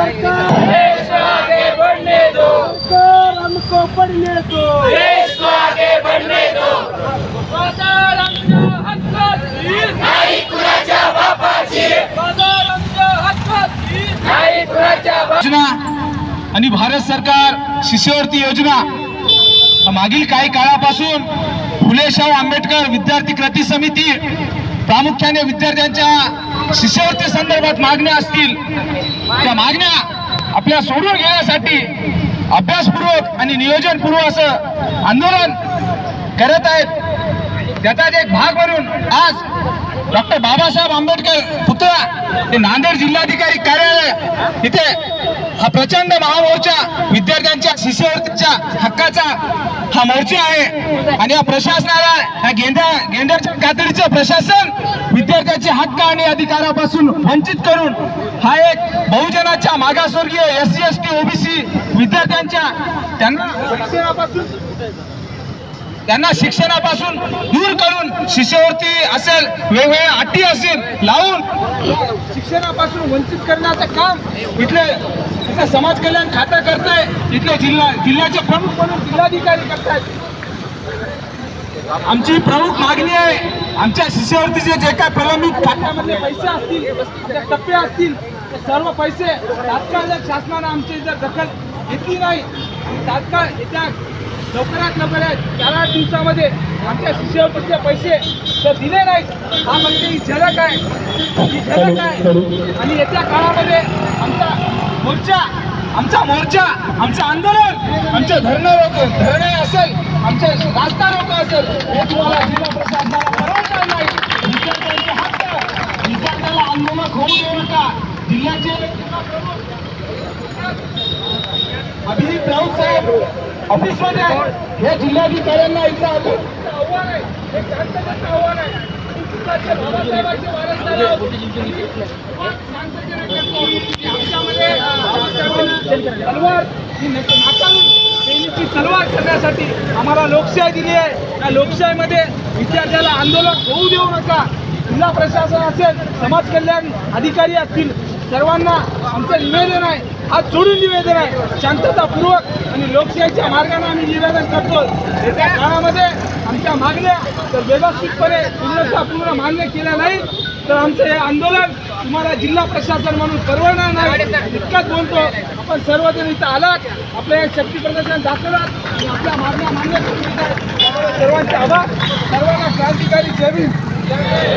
सरकार देश को आगे बढ़ने दो सरकार हमको पढ़ने दो देश को आगे बढ़ने दो बाजार आणि भारत सरकार शिष्यवृत्ती योजना. मागील काही काळापासून फुले शाहू आंबेडकर विद्यार्थी कृती समिती प्रामुख्याने विद्यार्थ्यांच्या शिष्यवृत्ती संदर्भात मागण्या असतील. त्या मागण्या आपल्या सोडून घेण्यासाठी अभ्यासपूर्वक आणि नियोजनपूर्वक असं आंदोलन करत आहेत. त्याचाच एक भाग म्हणून आज डॉक्टर बाबासाहेब आंबेडकर पुतळा ते नांदेड जिल्हाधिकारी कार्यालय इथे हा प्रचंड महामोर्चा विद्यार्थ्यांच्या शिष्यवृत्तीच्या हक्काचा हा मोर्चा आहे. आणि या प्रशासनाला या गेंड्या गेंड्याच्या कातडीचं प्रशासन विद्यार्थ्यांचे हक्क आणि अधिकारापासून वंचित करून हा एक बहुजनाच्या मागासवर्गीय S C S T OBC विद्यार्थ्यांच्या त्यांना त्यांना शिक्षणापासून दूर करून शिष्यवृत्ती असेल वेगवेगळ्या अटी असेल लावून शिक्षणापासून वंचित करण्याचं काम इथले इथलं समाज कल्याण खातं करताय इथले जिल्हा जिल्ह्याचे प्रमुख म्हणून जिल्हाधिकारी करतायत. आमची प्रमुख मागणी आहे आमच्या शिष्यवृत्तीचे जे काय प्रलंबित खात्यामधले पैसे असतील टप्पे असतील ते सर्व पैसे तात्काळ जर शासनानं आमची जर दखल घेतली नाही तात्काळ येत्या लवकरात लवकर चार आठ दिवसामध्ये आमच्या शिष्यवृत्तीचे पैसे जर दिले नाहीत हा म्हणजे ही झलक आहे. ही झलक आहे. आणि येत्या काळामध्ये आमचा मोर्चा आमचा मोर्चा आमचं आंदोलन आमचं धरणं रोक धरणे असेल आमचे रास्ता रोको असेल हे तुम्हाला जिल्हा प्रशासनाला परवडणार नाही. विद्यार्थ्यांचे हक्क विद्यार्थ्याला आंदोलन होऊ देऊ नका. जिल्ह्याचे अभिजित राऊत साहेब ऑफिसमध्ये आहेत. हे जिल्हाधिकाऱ्यांना इथं आलो. आव्हान आहे हे शांततेचं आव्हान आहे. बाबासाहेबांचे वारसदार तलवार. ही नाकारून तलवार करण्यासाठी आम्हाला लोकशाही दिली आहे. त्या लोकशाहीमध्ये विद्यार्थ्याला आंदोलन होऊ देऊ नका. जिल्हा प्रशासन असेल समाज कल्याण अधिकारी असतील सर्वांना आमचं निवेदन आहे. आज जोडून निवेदन आहे. शांततापूर्वक आणि लोकशाहीच्या मार्गाने आम्ही निवेदन करतो येत्या काळामध्ये आमच्या मागण्या तर व्यवस्थितपणे पूर्णतापूर्ण मान्य केल्या नाही तर आमचं हे आंदोलन तुम्हाला जिल्हा प्रशासन म्हणून परवडणार नाही. इतकंच बोलतो. आपण सर्वजण इथं आलात. आपलं हे शक्ती प्रदर्शन दाखवलात आणि आपल्या मागण्या मान्य करून त्यामुळे सर्वांचे आभार. सर्वांना क्रांतिकारी जय